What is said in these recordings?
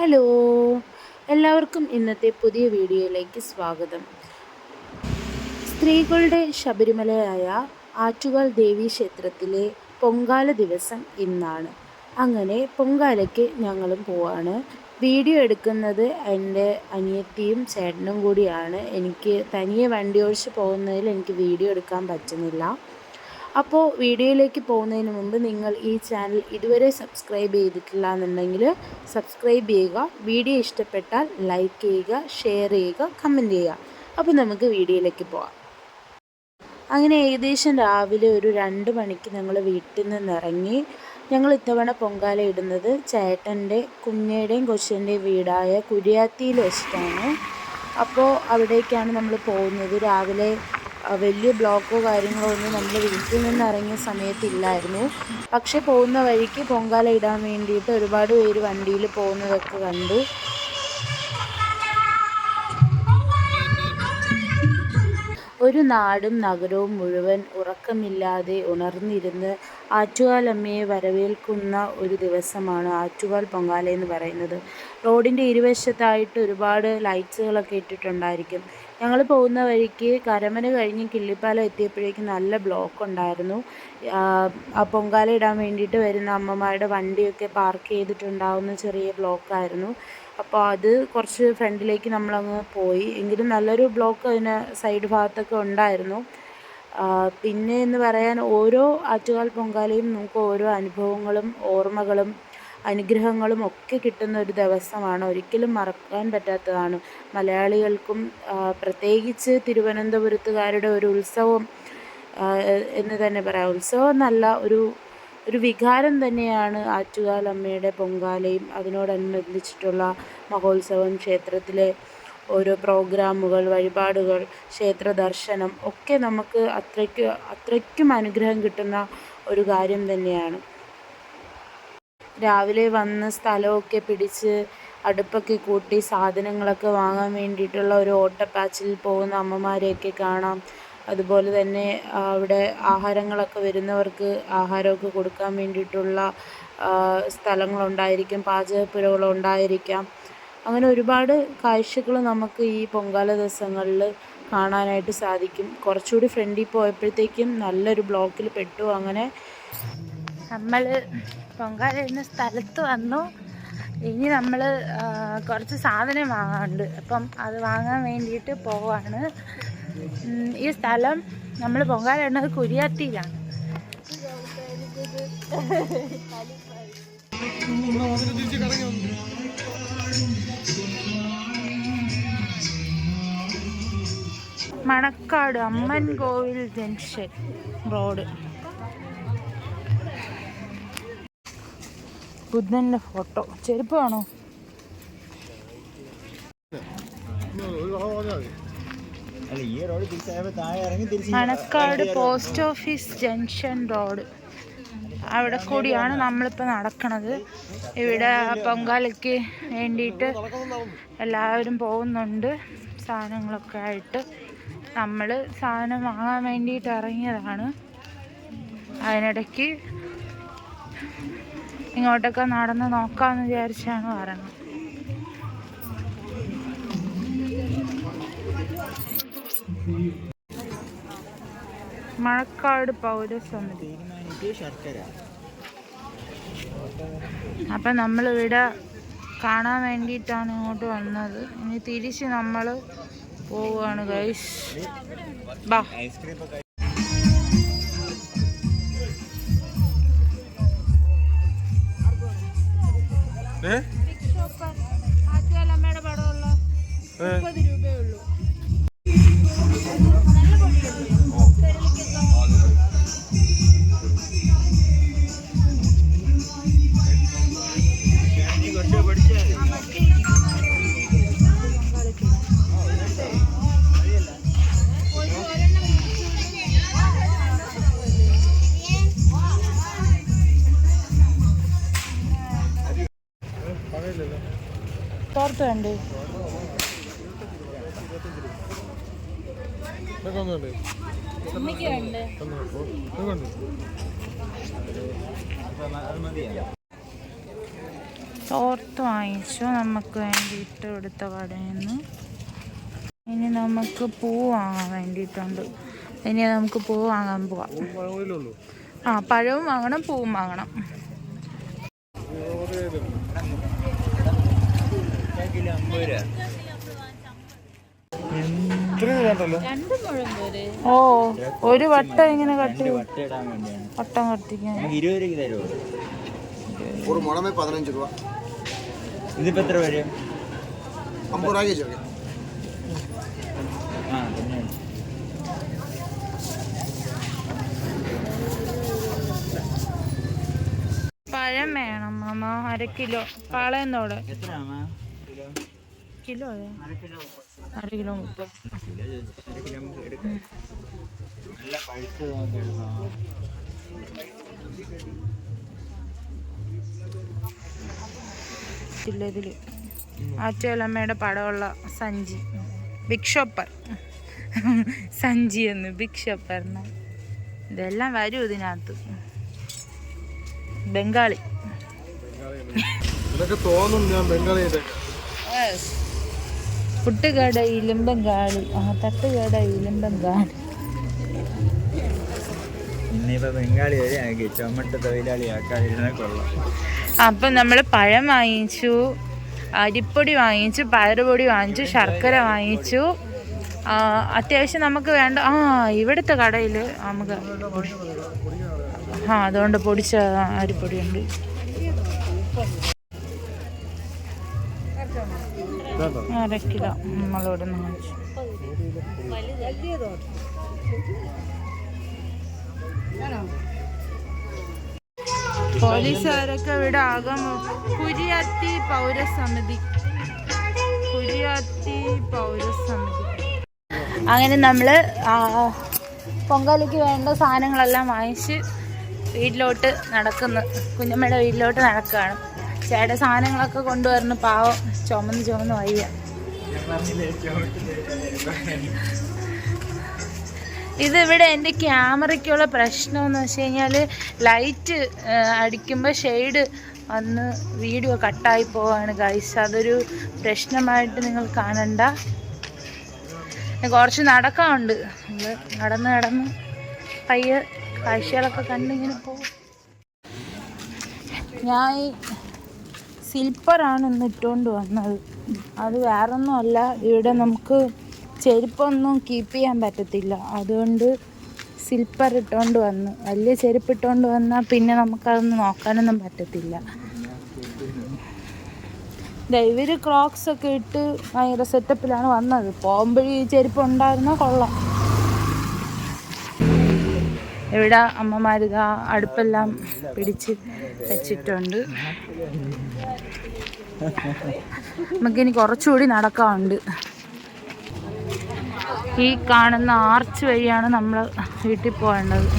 Hello. എല്ലാവർക്കും ഇന്നത്തെ പുതിയ വീഡിയോയിലേക്ക് സ്വാഗതം. സ്ത്രീകളുടെ ശബരിമലയായ ആറ്റുകാൽ ദേവി ക്ഷേത്രത്തിലെ പൊങ്കാല ദിവസം ഇന്നാണ്. അങ്ങനെ പൊങ്കാലയ്ക്ക് ഞങ്ങളും പോവാണ്. വീഡിയോ എടുക്കുന്നത് എന്റെ അനിയത്തിയും ചേട്ടനും കൂടിയാണ്. എനിക്ക് തനിയെ വണ്ടി ഓടിച്ച് പോകുന്നതിൽ എനിക്ക് വീഡിയോ എടുക്കാൻ പറ്റുന്നില്ല. അപ്പോൾ വീഡിയോയിലേക്ക് പോകുന്നതിന് മുമ്പ് നിങ്ങൾ ഈ ചാനൽ ഇതുവരെ സബ്സ്ക്രൈബ് ചെയ്തിട്ടില്ല എന്നുണ്ടെങ്കിൽ സബ്സ്ക്രൈബ് ചെയ്യുക വീഡിയോ ഇഷ്ടപ്പെട്ടാൽ ലൈക്ക് ചെയ്യുക ഷെയർ ചെയ്യുക കമന്റ് ചെയ്യുക. അപ്പോൾ നമുക്ക് വീഡിയോയിലേക്ക് പോകാം അങ്ങനെ ഏകദേശം രാവിലെ ഒരു രണ്ട് മണിക്ക് ഞങ്ങൾ വീട്ടിൽ നിന്ന് ഇറങ്ങി. ഞങ്ങൾ ഇത്തവണ പൊങ്കാല ഇടുന്നത് ചേട്ടന്റെ കുഞ്ഞയുടെയും കൊച്ചിന്റെയും വീടായ കുരിയാത്തിയിൽ വെച്ചിട്ടാണ്. അപ്പോൾ അവിടേക്കാണ് നമ്മൾ പോകുന്നത്. രാവിലെ വലിയ ബ്ലോക്കോ കാര്യങ്ങളോ ഒന്നും നമ്മൾ വീട്ടിൽ നിന്ന് ഇറങ്ങിയ സമയത്തില്ലായിരുന്നു. പക്ഷേ പോകുന്ന വഴിക്ക് പൊങ്കാല ഇടാൻ വേണ്ടിയിട്ട് ഒരുപാട് പേര് വണ്ടിയിൽ പോകുന്നതൊക്കെ കണ്ടു. ഒരു നാടും നഗരവും മുഴുവൻ ഉറക്കമില്ലാതെ ഉണർന്നിരുന്ന് ആറ്റുകാലമ്മയെ വരവേൽക്കുന്ന ഒരു ദിവസമാണ് ആറ്റുകാൽ പൊങ്കാല എന്ന് പറയുന്നത്. റോഡിന്റെ ഇരുവശത്തായിട്ട് ഒരുപാട് ലൈറ്റ്സുകളൊക്കെ ഇട്ടിട്ടുണ്ടായിരിക്കും. ഞങ്ങൾ പോകുന്ന വഴിക്ക് കരമന കഴിഞ്ഞ് കിള്ളിപ്പാലം എത്തിയപ്പോഴേക്കും നല്ല ബ്ലോക്ക് ഉണ്ടായിരുന്നു. പൊങ്കാല ഇടാൻ വേണ്ടിയിട്ട് വരുന്ന അമ്മമാരുടെ വണ്ടിയൊക്കെ പാർക്ക് ചെയ്തിട്ടുണ്ടാവുന്ന ചെറിയ ബ്ലോക്കായിരുന്നു അപ്പോൾ അത് കുറച്ച് ഫ്രണ്ടിലേക്ക് നമ്മളങ്ങ് പോയി. എങ്കിലും നല്ലൊരു ബ്ലോക്ക് അതിന് സൈഡ് ഭാഗത്തൊക്കെ ഉണ്ടായിരുന്നു. പിന്നെ എന്ന് പറയാൻ ഓരോ ആറ്റുകാൽ പൊങ്കാലയും നമുക്ക് ഓരോ അനുഭവങ്ങളും ഓർമ്മകളും അനുഗ്രഹങ്ങളും ഒക്കെ കിട്ടുന്ന ഒരു ദിവസമാണ്. ഒരിക്കലും മറക്കാൻ പറ്റാത്തതാണ്. മലയാളികൾക്കും പ്രത്യേകിച്ച് തിരുവനന്തപുരത്തുകാരുടെ ഒരു ഉത്സവം എന്ന് തന്നെ പറയാം. ഉത്സവം എന്നല്ല ഒരു ഒരു വികാരം തന്നെയാണ് ആറ്റുകാലമ്മയുടെ പൊങ്കാലയും അതിനോടനുബന്ധിച്ചിട്ടുള്ള മഹോത്സവം ക്ഷേത്രത്തിലെ ഓരോ പ്രോഗ്രാമുകൾ വഴിപാടുകൾ ക്ഷേത്ര ദർശനം ഒക്കെ നമുക്ക് അത്രയ്ക്ക് അത്രയ്ക്കും അനുഗ്രഹം കിട്ടുന്ന ഒരു കാര്യം തന്നെയാണ്. രാവിലെ വന്ന് സ്ഥലമൊക്കെ പിടിച്ച് അടുപ്പൊക്കെ കൂട്ടി സാധനങ്ങളൊക്കെ വാങ്ങാൻ വേണ്ടിയിട്ടുള്ള ഒരു ഓട്ടപ്പാച്ചിൽ പോകുന്ന അമ്മമാരെയൊക്കെ കാണാം. അതുപോലെ തന്നെ അവിടെ ആഹാരങ്ങളൊക്കെ വരുന്നവർക്ക് ആഹാരമൊക്കെ കൊടുക്കാൻ വേണ്ടിയിട്ടുള്ള സ്ഥലങ്ങളുണ്ടായിരിക്കും പാചകപ്പുരകളുണ്ടായിരിക്കാം അങ്ങനെ ഒരുപാട് കാഴ്ചകൾ നമുക്ക് ഈ പൊങ്കാല ദിവസങ്ങളിൽ കാണാനായിട്ട് സാധിക്കും. കുറച്ചുകൂടി ഫ്രണ്ടിൽ പോയപ്പോഴത്തേക്കും നല്ലൊരു ബ്ലോക്കിൽ പെട്ടു. അങ്ങനെ നമ്മൾ പൊങ്കാല ഇടുന്ന സ്ഥലത്ത് വന്നു. ഇനി നമ്മൾ കുറച്ച് സാധനം വാങ്ങാനുണ്ട്. അപ്പം അത് വാങ്ങാൻ വേണ്ടിയിട്ട് പോവാണ്. ഈ സ്ഥലം നമ്മൾ പൊങ്കാല ഇടുന്നത് കുരിയാത്തിയിലാണ് മണക്കാട് അമ്മൻ കോവിൽ ജംഗ്ഷൻ റോഡ്. ബുദ്ധന്റെ ഫോട്ടോ. ചെരുപ്പ് താഴെ Manacaud post office junction road. അവിടെ കൂടിയാണ് നമ്മളിപ്പോൾ നടക്കണത്. ഇവിടെ പൊങ്കാലയ്ക്ക് വേണ്ടിയിട്ട് എല്ലാവരും പോകുന്നുണ്ട്. സാധനങ്ങളൊക്കെ ആയിട്ട് നമ്മൾ സാധനം വാങ്ങാൻ വേണ്ടിയിട്ട് ഇറങ്ങിയതാണ്. അതിനിടയ്ക്ക് ഇങ്ങോട്ടൊക്കെ നടന്ന് നോക്കാമെന്ന് വിചാരിച്ചാണ് പറഞ്ഞത് മഴക്കാട് പൗരസമിതി. അപ്പം നമ്മളിവിടെ കാണാൻ വേണ്ടിയിട്ടാണ് ഇങ്ങോട്ട് വന്നത്. ഇനി തിരിച്ച് നമ്മൾ പോവുകയാണ് ഗൈസ് ബാ. ഐസ്ക്രീം തോർത്ത് വേണ്ടേ തോർത്ത് വാങ്ങിച്ചു. നമുക്ക് വേണ്ടിയിട്ട് എടുത്ത കടയിൽ നിന്ന് ഇനി നമുക്ക് പൂ വാങ്ങാൻ വേണ്ടിയിട്ടുണ്ട്. ഇനി നമുക്ക് പൂ വാങ്ങാൻ പോവാം. ആ പഴവും വാങ്ങണം പൂവും വാങ്ങണം കിലോ അമ്പത് രൂപ ഓ ഒരു വട്ടം ഇങ്ങനെ കട്ടി വട്ടം കട്ടിക്കാൻ ഒരു മുളമേ പതിനഞ്ച് രൂപ. പഴം വേണം അമ്മ അര കിലോ. പാളയം തോടെ എത്ര കിലോ കിലോ അര കിലോ മുപ്പത്. ആറ്റുകലമ്മയുടെ പടമുള്ള സഞ്ചി. ബിഗ് ഷോപ്പർ സഞ്ചി എന്ന് ബിഗ് ഷോപ്പറിന് ഇതെല്ലാം വരും ഇതിനകത്ത്. ബംഗാളി. നിനക്ക് തോന്നും ഞാൻ ബംഗാളിയുടെ ഇലുമ്പം കാളി ആ തട്ടുകടയിലും കാളി ഇന്നിപ്പോ ബംഗാളി വരെ ആക്കി. ചുമട്ട് തൊഴിലാളി ആക്കാതിരുന്ന കൊള്ളാം. അപ്പം നമ്മൾ പഴം വാങ്ങിച്ചു അരിപ്പൊടി വാങ്ങിച്ചു പയറുപൊടി വാങ്ങിച്ചു ശർക്കര വാങ്ങിച്ചു. അത്യാവശ്യം നമുക്ക് വേണ്ട ആ ഇവിടുത്തെ കടയിൽ നമുക്ക് ആ അതുകൊണ്ട് പൊടിച്ച അരിപ്പൊടിയുണ്ട്. അര കിലോ നമ്മളിവിടെ നിന്ന് വാങ്ങിച്ചു പോലീസുകാരൊക്കെ ഇവിടെ ആകാൻ കുരിയാത്തി പൗരസമിതി. കുരിയാത്തി പൗരസമിതി. അങ്ങനെ നമ്മൾ പൊങ്കാലയ്ക്ക് വേണ്ട സാധനങ്ങളെല്ലാം വാങ്ങിച്ച് വീട്ടിലോട്ട് നടക്കുന്നു. കുഞ്ഞമ്മയുടെ വീട്ടിലോട്ട് നടക്കുകയാണ്. ചേട്ടൻ സാധനങ്ങളൊക്കെ കൊണ്ടുവരുന്നു. പാവം. ചുമന്ന് ചുമന്ന് വയ്യ. ഇത് ഇവിടെ എന്റെ ക്യാമറയ്ക്കുള്ള പ്രശ്നം എന്ന് വെച്ച് കഴിഞ്ഞാൽ ലൈറ്റ് അടിക്കുമ്പോൾ ഷെയ്ഡ് വന്ന് വീഡിയോ കട്ടായി പോവാണ് ഗൈസ്. അതൊരു പ്രശ്നമായിട്ട് നിങ്ങൾ കാണണ്ട. കുറച്ച് നടക്കാറുണ്ട് നമ്മൾ നടന്ന് നടന്ന് പയ്യെ കാഴ്ചകളൊക്കെ കണ്ടിങ്ങനെ പോകും ഞാൻ ഈ സിൽപ്പറാണ് ഇന്ന് ഇട്ടുകൊണ്ട് വന്നത്. അത് വേറൊന്നുമല്ല. ഇവിടെ നമുക്ക് ചെരുപ്പൊന്നും കീപ്പ് ചെയ്യാൻ പറ്റത്തില്ല. അതുകൊണ്ട് സിൽപ്പർ ഇട്ടുകൊണ്ട് വന്നു. വലിയ ചെരുപ്പ് ഇട്ടുകൊണ്ട് വന്നാൽ പിന്നെ നമുക്കതൊന്നും നോക്കാനൊന്നും പറ്റത്തില്ല. ദേ ഇവർ ക്രോക്സ് ഒക്കെ ഇട്ട് ഭയങ്കര സെറ്റപ്പിലാണ് വന്നത്. പോകുമ്പോഴും ഈ ചെരുപ്പ് ഉണ്ടായിരുന്നാൽ കൊള്ളാം. ഇവിടെ അമ്മമാരിതാ അടുപ്പെല്ലാം പിടിച്ച് വെച്ചിട്ടുണ്ട്. നമുക്കിനി കുറച്ചുകൂടി നടക്കാറുണ്ട് ഈ കാണുന്ന ആർച്ച് വഴിയാണ് നമ്മൾ വീട്ടിൽ പോകേണ്ടത്.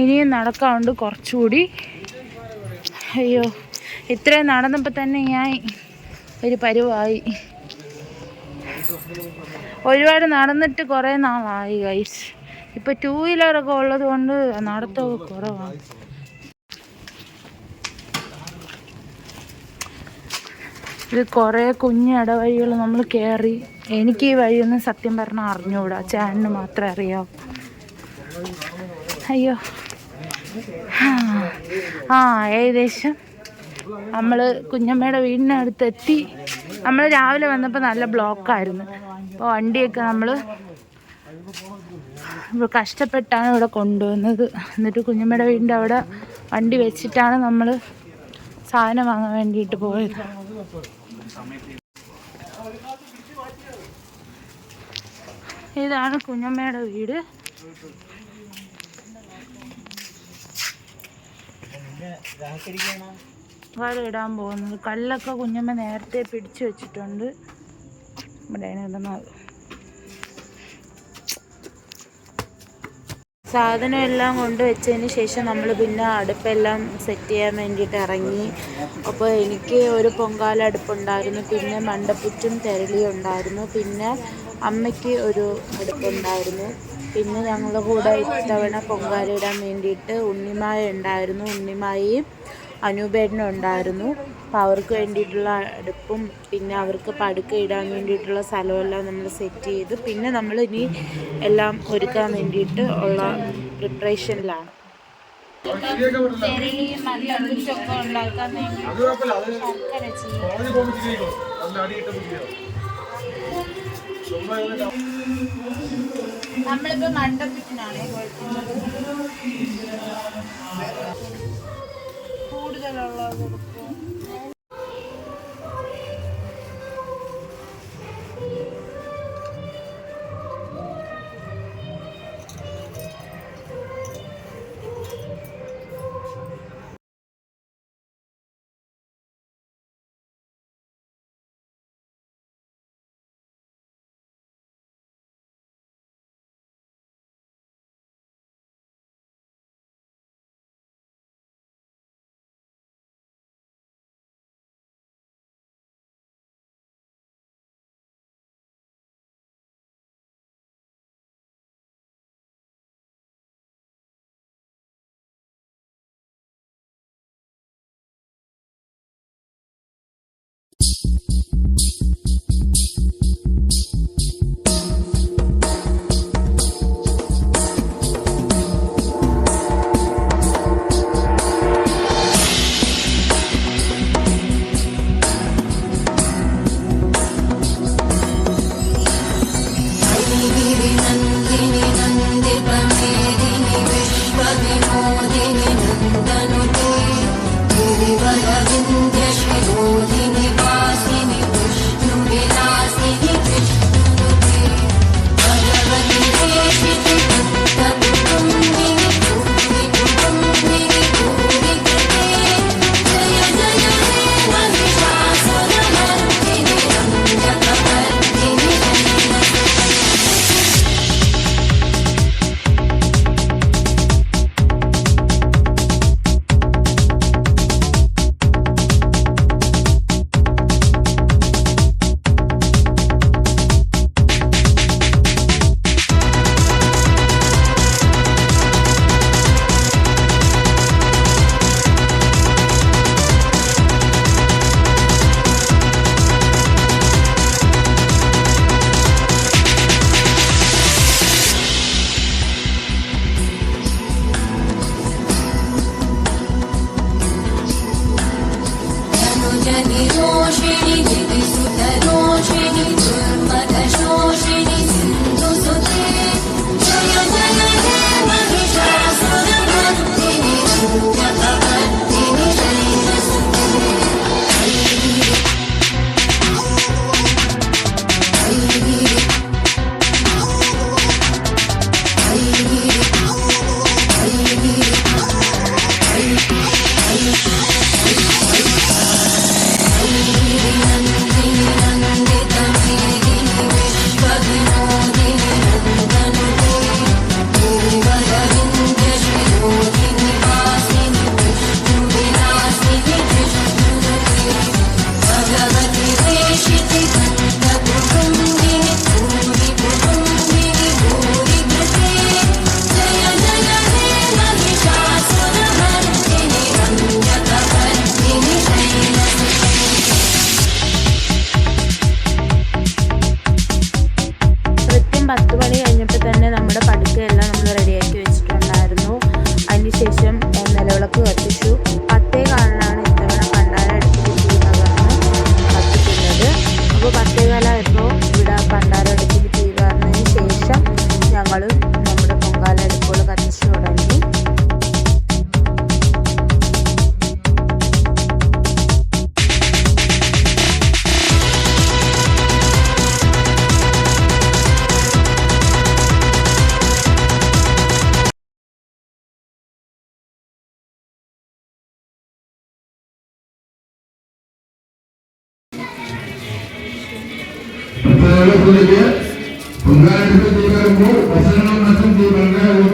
ഇനിയും നടക്കാറുണ്ട് കുറച്ചുകൂടി. അയ്യോ ഇത്രയും നടന്നപ്പോൾ തന്നെ ഞാൻ ഒരു പരുവായി. ഒരുപാട് നടന്നിട്ട് കുറേ നാളായി ഗൈസ് ഇപ്പൊ ടൂ വീലറൊക്കെ ഉള്ളത് കൊണ്ട് നടത്തമൊക്കെ കുറവാണ് ഇത് കുറേ കുഞ്ഞ് ഇടവഴികൾ നമ്മൾ കയറി എനിക്ക് ഈ വഴിയൊന്നും സത്യം പറഞ്ഞാൽ അറിഞ്ഞുകൂടാ ചേട്ടന് മാത്രമേ അറിയാവൂ. അയ്യോ. ആ ഏകദേശം നമ്മൾ കുഞ്ഞമ്മയുടെ വീടിനടുത്ത് എത്തി നമ്മൾ രാവിലെ വന്നപ്പോൾ നല്ല ബ്ലോക്കായിരുന്നു. അപ്പോൾ വണ്ടിയൊക്കെ നമ്മൾ കഷ്ടപ്പെട്ടാണ് ഇവിടെ കൊണ്ടുവന്നത്. എന്നിട്ട് കുഞ്ഞമ്മയുടെ വീടിന്റെ അവിടെ വണ്ടി വെച്ചിട്ടാണ് നമ്മൾ സാധനം വാങ്ങാൻ വേണ്ടിയിട്ട് പോയത്. ഇതാണ് കുഞ്ഞമ്മയുടെ വീട്. അപ്പാടം ഇടാൻ പോകുന്നത്. കല്ലൊക്കെ കുഞ്ഞമ്മ നേരത്തെ പിടിച്ചു വെച്ചിട്ടുണ്ട്. ഇവിടെ ഇടുന്നത് സാധനം എല്ലാം കൊണ്ടുവച്ചതിന് ശേഷം നമ്മൾ പിന്നെ അടുപ്പെല്ലാം സെറ്റ് ചെയ്യാൻ വേണ്ടിയിട്ട് ഇറങ്ങി. അപ്പോൾ എനിക്ക് ഒരു പൊങ്കാല അടുപ്പുണ്ടായിരുന്നു. പിന്നെ മണ്ടപ്പുറ്റും തെരളിയും ഉണ്ടായിരുന്നു. പിന്നെ അമ്മയ്ക്ക് ഒരു അടുപ്പുണ്ടായിരുന്നു. പിന്നെ ഞങ്ങൾ കൂടെ ഇത്തവണ പൊങ്കാല ഇടാൻ വേണ്ടിയിട്ട് ഉണ്ണിമായ ഉണ്ടായിരുന്നു. ഉണ്ണിമായി അനൂപേട്ടനുണ്ടായിരുന്നു അപ്പോൾ അവർക്ക് വേണ്ടിയിട്ടുള്ള അടുപ്പും പിന്നെ അവർക്ക് പടുക്ക ഇടാൻ വേണ്ടിയിട്ടുള്ള സ്ഥലമെല്ലാം നമ്മൾ സെറ്റ് ചെയ്ത്. പിന്നെ നമ്മൾ ഇനി എല്ലാം ഒരുക്കാൻ വേണ്ടിയിട്ട് ഉള്ള പ്രിപ്പറേഷനിലാണ് നമ്മളിപ്പോ മണ്ടപ്പിട്ടിനാണേ കുഴപ്പമില്ല കൂടുതലുള്ളത് ಬಂಗಾರ ಬಂಗಾರ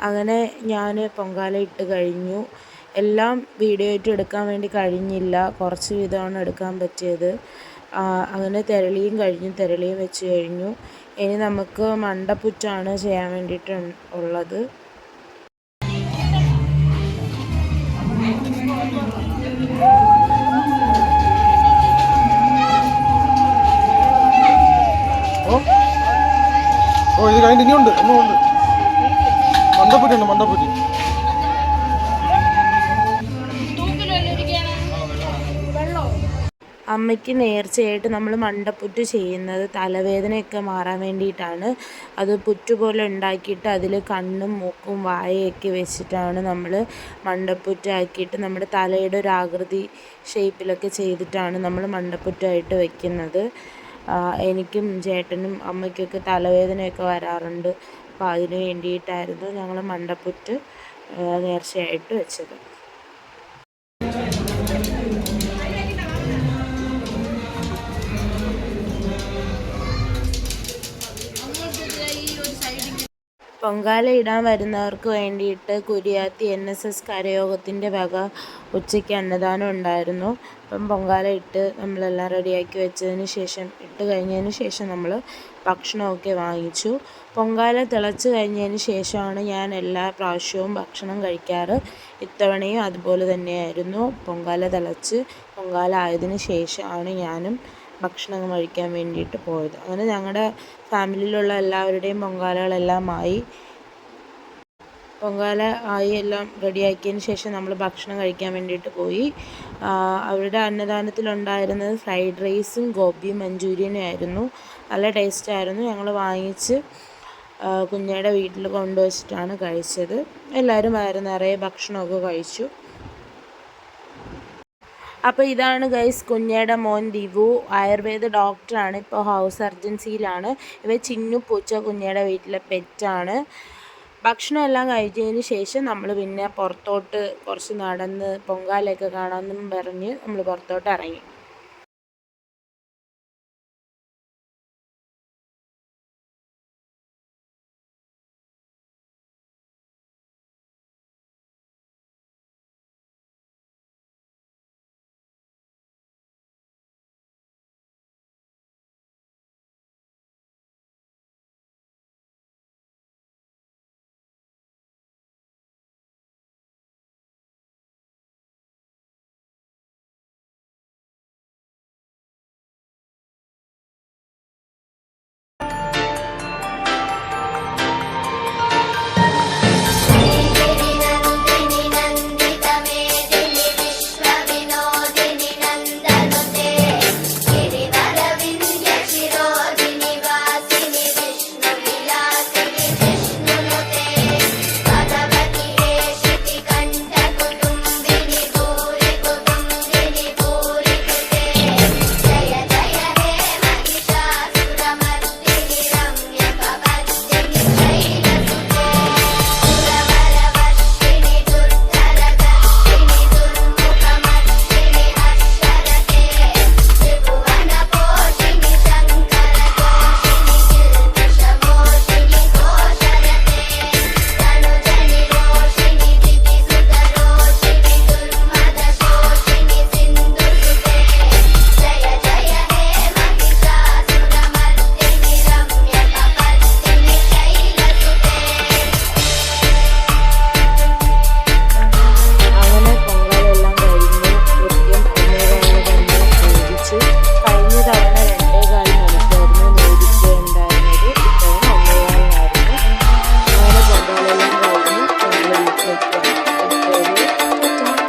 അങ്ങനെ ഞാൻ പൊങ്കാല ഇട്ട് കഴിഞ്ഞു. എല്ലാം വീഡിയോ ആയിട്ട് എടുക്കാൻ വേണ്ടി കഴിഞ്ഞില്ല. കുറച്ച് വീതമാണ് എടുക്കാൻ പറ്റിയത്. അങ്ങനെ തിരളിയും കഴിഞ്ഞു. തിരളിയും വെച്ച് കഴിഞ്ഞു. ഇനി നമുക്ക് മണ്ടപ്പുറ്റാണ് ചെയ്യാൻ വേണ്ടിയിട്ട് ഉള്ളത്. ഓ. ഇത് കഴിഞ്ഞിട്ട് ഇനിയുണ്ട്. ഒന്നുമുണ്ട് മണ്ടപ്പുറ്റുണ്ട് മണ്ടപ്പുറ്റി അമ്മയ്ക്ക് നേർച്ചയായിട്ട് നമ്മൾ മണ്ടപ്പുറ്റ് ചെയ്യുന്നത് തലവേദനയൊക്കെ മാറാൻ വേണ്ടിയിട്ടാണ്. അത് പുറ്റുപോലെ ഉണ്ടാക്കിയിട്ട് അതിൽ കണ്ണും മൂക്കും വായയൊക്കെ വെച്ചിട്ടാണ് നമ്മൾ മണ്ടപ്പുറ്റാക്കിയിട്ട് നമ്മുടെ തലയുടെ ഒരു ആകൃതി ഷേപ്പിലൊക്കെ ചെയ്തിട്ടാണ് നമ്മൾ മണ്ടപ്പുറ്റായിട്ട് വെക്കുന്നത്. എനിക്കും ചേട്ടനും അമ്മയ്ക്കൊക്കെ തലവേദനയൊക്കെ വരാറുണ്ട്. അപ്പോൾ അതിന് വേണ്ടിയിട്ടായിരുന്നു ഞങ്ങൾ മണ്ടപ്പുറ്റ് നേർച്ചയായിട്ട് വെച്ചത്. പൊങ്കാല ഇടാൻ വരുന്നവർക്ക് വേണ്ടിയിട്ട് കുരിയാത്തി എൻ എസ് എസ് കരയോഗത്തിന്റെ വക ഉച്ചയ്ക്ക് അന്നദാനം ഉണ്ടായിരുന്നു. അപ്പം പൊങ്കാല ഇട്ട് നമ്മളെല്ലാം റെഡിയാക്കി വെച്ചതിന് ശേഷം ഇട്ട് കഴിഞ്ഞതിന് ശേഷം നമ്മൾ ഭക്ഷണമൊക്കെ വാങ്ങിച്ചു. പൊങ്കാല തിളച്ച് കഴിഞ്ഞതിന് ശേഷമാണ് ഞാൻ എല്ലാ പ്രാവശ്യവും ഭക്ഷണം കഴിക്കാറ്. ഇത്തവണയും അതുപോലെ തന്നെയായിരുന്നു. പൊങ്കാല തിളച്ച് പൊങ്കാല ആയതിനു ശേഷമാണ് ഞാനും ഭക്ഷണം കഴിക്കാൻ വേണ്ടിയിട്ട് പോയത്. അങ്ങനെ ഞങ്ങളുടെ ഫാമിലിയിലുള്ള എല്ലാവരുടെയും പൊങ്കാലകളെല്ലാം ആയി. പൊങ്കാല ആയി എല്ലാം റെഡിയാക്കിയതിന് ശേഷം നമ്മൾ ഭക്ഷണം കഴിക്കാൻ വേണ്ടിയിട്ട് പോയി. അവരുടെ അന്നദാനത്തിലുണ്ടായിരുന്നത് ഫ്രൈഡ് റൈസും ഗോപിയും മഞ്ചൂരിയനും ആയിരുന്നു നല്ല ടേസ്റ്റ് ആയിരുന്നു ഞങ്ങൾ വാങ്ങിച്ച് കുഞ്ഞയുടെ വീട്ടിൽ കൊണ്ടുവച്ചിട്ടാണ് കഴിച്ചത്. എല്ലാവരും വയറ് നിറയെ ഭക്ഷണമൊക്കെ കഴിച്ചു. അപ്പോൾ ഇതാണ് ഗൈസ് കുഞ്ഞയുടെ മോൻ ദിവു. ആയുർവേദ ഡോക്ടറാണ് ഇപ്പോൾ ഹൗസ് സർജൻസിയിലാണ്. ഇവ ചിന്നു പൂച്ച കുഞ്ഞയുടെ വീട്ടിലെ പെറ്റാണ്. ഭക്ഷണം എല്ലാം കഴിച്ചതിന് ശേഷം നമ്മൾ പിന്നെ പുറത്തോട്ട് കുറച്ച് നടന്ന് പൊങ്കാലയൊക്കെ കാണാമെന്നും പറഞ്ഞ് നമ്മൾ പുറത്തോട്ട് ഇറങ്ങി.